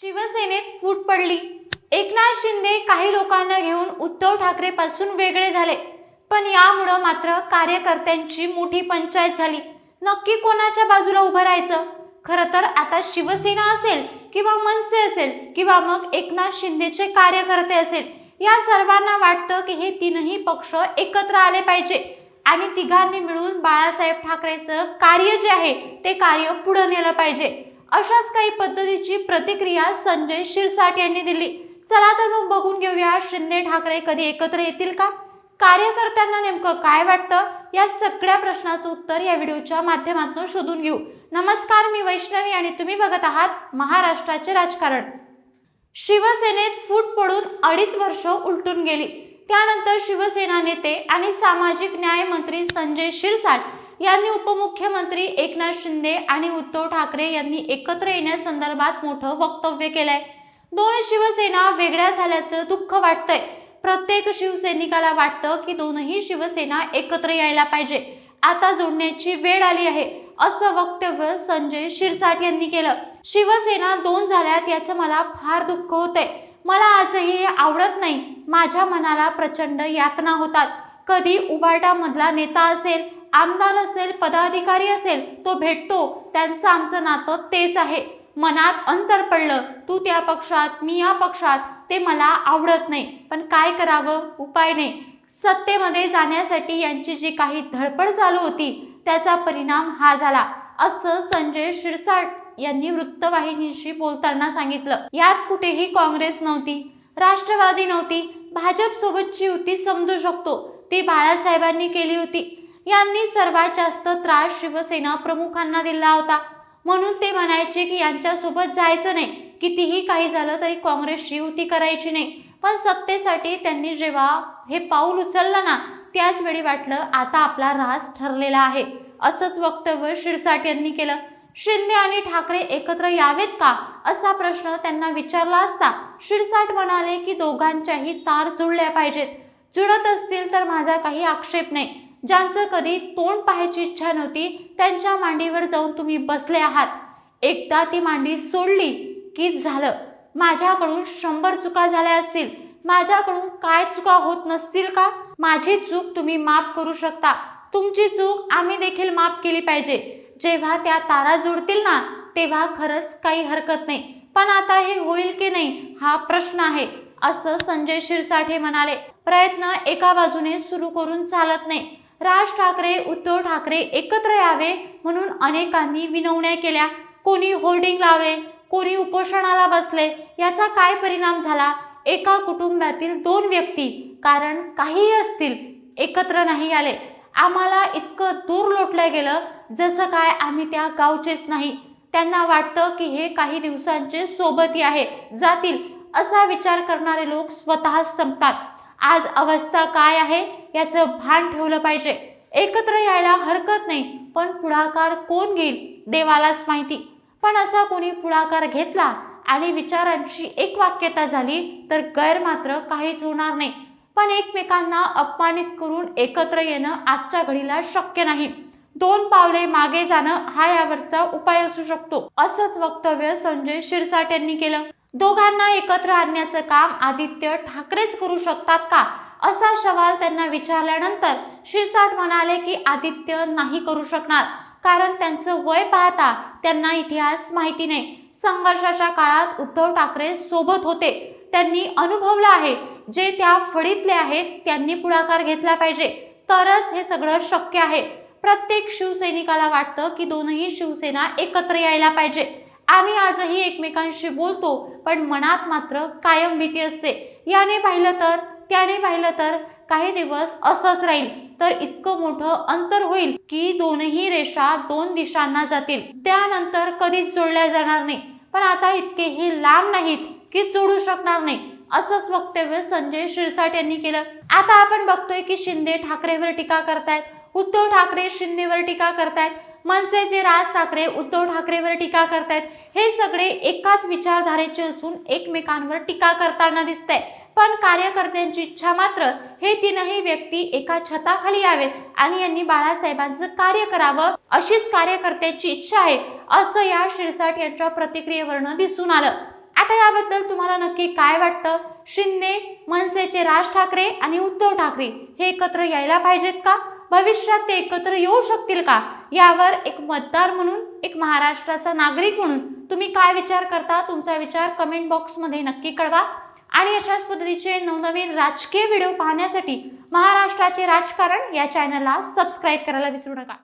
शिवसेनेत फूट पडली. एकनाथ शिंदे काही लोकांना घेऊन उद्धव ठाकरे पासून वेगळे झाले. पण यामुळं मात्र कार्यकर्त्यांची मोठी पंचायत झाली. नक्की कोणाच्या बाजूला उभं राहायचं? खरं तर आता शिवसेना असेल किंवा मनसे असेल किंवा मग एकनाथ शिंदेचे कार्यकर्ते असेल या सर्वांना वाटतं की हे तीनही पक्ष एकत्र आले पाहिजे. आणि तिघांनी मिळून बाळासाहेब ठाकरेचं कार्य जे आहे ते कार्य पुढं नेलं पाहिजे. अशाच काही पद्धतीची प्रतिक्रिया संजय शिरसाट यांनी दिली. चला तर मग बघून घेऊया शिंदे ठाकरे कधी एकत्र येतील का? कार्यकर्त्यांना नेमकं काय वाटतं? या सगळ्या प्रश्नाचं उत्तर या व्हिडिओच्या माध्यमातून शोधून घेऊ. नमस्कार मी वैष्णवी आणि तुम्ही बघत आहात महाराष्ट्राचे राजकारण. शिवसेनेत फूट पडून अडीच वर्ष उलटून गेली. त्यानंतर शिवसेना नेते आणि सामाजिक न्याय मंत्री संजय शिरसाट यांनी उपमुख्यमंत्री एकनाथ शिंदे आणि उद्धव ठाकरे यांनी एकत्र येण्यासंदर्भात मोठं वक्तव्य केलंय. दोन शिवसेना वेगळ्या झाल्याचं दुःख वाटतंय. प्रत्येक शिवसैनिकाला वाटतं की दोनही शिवसेना एकत्र यायला पाहिजे. आता जोडण्याची वेळ आली आहे असं वक्तव्य संजय शिरसाट यांनी केलं. शिवसेना दोन झाल्यात याचं मला फार दुःख होतंय. मला आजही हे आवडत नाही. माझ्या मनाला प्रचंड यातना होतात. कधी उबाटामधला नेता असेल आमदार असेल पदाधिकारी असेल तो भेटतो. त्यांचं आमचं नातं तेच आहे. मनात अंतर पडलं तू त्या पक्षात मी या पक्षात ते मला आवडत नाही. पण काय करावं? उपाय नाही. सत्तेमध्ये जाण्यासाठी यांची जी काही धडपड चालू होती त्याचा परिणाम हा झाला. असं संजय शिरसाट यांनी वृत्तवाहिनीशी बोलताना सांगितलं. यात कुठेही काँग्रेस नव्हती राष्ट्रवादी नव्हती. भाजप सोबतची युती समजू शकतो. ती बाळासाहेबांनी केली होती. यांनी सर्वात जास्त त्रास शिवसेना प्रमुखांना दिला होता. म्हणून ते म्हणायचे की यांच्यासोबत जायचं नाही. कितीही काही झालं तरी काँग्रेसची युती करायची नाही. पण सत्तेसाठी त्यांनी जेव्हा हे पाऊल उचललं ना त्याच वेळी वाटलं आता आपला रास ठरलेला आहे असंच वक्तव्य शिरसाट यांनी केलं. शिंदे आणि ठाकरे एकत्र यावेत का असा प्रश्न त्यांना विचारला असता शिरसाट म्हणाले की दोघांच्याही तार जुळल्या पाहिजेत. जुळत असतील तर माझा काही आक्षेप नाही. ज्यांचं कधी तोंड पाहायची इच्छा नव्हती त्यांच्या मांडीवर जाऊन तुम्ही बसले आहात. एकदा ती मांडी सोडली की झालं. माझ्याकडून शंभर चुका झाल्या असतील. माझ्याकडून काय चुका होत नसतील का? माझी चूक तुम्ही माफ करू शकता. तुमची चूक आम्ही देखील माफ केली पाहिजे. जेव्हा त्या तारा जुळतील ना तेव्हा खरंच काही हरकत नाही. पण आता हे होईल की नाही हा प्रश्न आहे असं संजय शिरसाठे म्हणाले. प्रयत्न एका बाजूने सुरू करून चालत नाही. राज ठाकरे उद्धव ठाकरे एकत्र यावे म्हणून अनेकांनी विनवण्या केल्या. कोणी होर्डिंग लावले कोणी उपोषणाला बसले याचा काय परिणाम झाला? एका कुटुंबातील दोन व्यक्ती कारण काहीही असतील एकत्र नाही आले. आम्हाला इतकं दूर लोटलं गेलं जसं काय आम्ही त्या गावचेच नाही. त्यांना वाटतं की हे काही दिवसांचे सोबती आहे जातील असा विचार करणारे लोक स्वतः संपतात. आज अवस्था काय आहे याचं भान ठेवलं पाहिजे. एकत्र यायला हरकत नाही पण पुढाकार कोण घेईल देवालाच माहिती. पण असा कोणी पुढाकार घेतला आणि विचारांची एक वाक्यता झाली तर गैर मात्र काहीच होणार नाही. पण एकमेकांना अपमानित करून एकत्र येणं आजच्या घडीला शक्य नाही. दोन पावले मागे जाणं हा यावरचा उपाय असू शकतो. असंच वक्तव्य संजय शिरसाट यांनी केलं. दोघांना एकत्र आणण्याचं काम आदित्य ठाकरेच करू शकतात का? असा सवाल त्यांना विचारल्यानंतर शिरसाट म्हणाले की आदित्य नाही करू शकणार कारण त्यांचं वय पाहता त्यांना इतिहास माहिती नाही. संघर्षाच्या काळात उद्धव ठाकरे सोबत होते. त्यांनी अनुभवलं आहे जे त्या फडीतले आहेत त्यांनी पुढाकार घेतला पाहिजे. तरच हे सगळं शक्य आहे. प्रत्येक शिवसैनिकाला वाटतं की दोनही शिवसेना एकत्र यायला पाहिजे. आम्ही आजही एकमेकांशी बोलतो पण मनात मात्र कायम भीती असते. याने पाहिलं तर त्याने पाहिलं तर काही दिवस असंच राहील. तर इतकं मोठं अंतर होईल की दोनही रेषा दोन दिशांना जातील. त्यानंतर कधीच जोडल्या जाणार नाही. पण आता इतकेही लांब नाहीत की जोडू शकणार नाही असंच वक्तव्य संजय शिरसाट यांनी केलं. आता आपण बघतोय की शिंदे ठाकरेवर टीका करतायत. उद्धव ठाकरे शिंदेवर टीका करतायत. मनसेचे राज ठाकरे उद्धव ठाकरेवर टीका करतायत. हे सगळे एकाच विचारधारेचे असून एकमेकांवर टीका करताना दिसतंय. पण कार्यकर्त्यांची इच्छा मात्र हे तीनही व्यक्ती एका छताखाली यावेत आणि यांनी बाळासाहेबांचं कार्य करावं अशीच कार्यकर्त्यांची इच्छा आहे असं या शिरसाट यांच्या प्रतिक्रियेवरनं दिसून आलं. आता याबद्दल तुम्हाला नक्की काय वाटतं? शिंदे मनसेचे राज ठाकरे आणि उद्धव ठाकरे हे एकत्र यायला पाहिजेत का? भविष्यात ते एकत्र येऊ शकतील का? यावर एक मतदार म्हणून एक महाराष्ट्राचा नागरिक म्हणून तुम्ही काय विचार करता? तुमचा विचार कमेंट बॉक्समध्ये नक्की कळवा. आणि अशाच पद्धतीचे नवनवीन राजकीय व्हिडिओ पाहण्यासाठी महाराष्ट्राचे राजकारण या चॅनलला सबस्क्राईब करायला विसरू नका.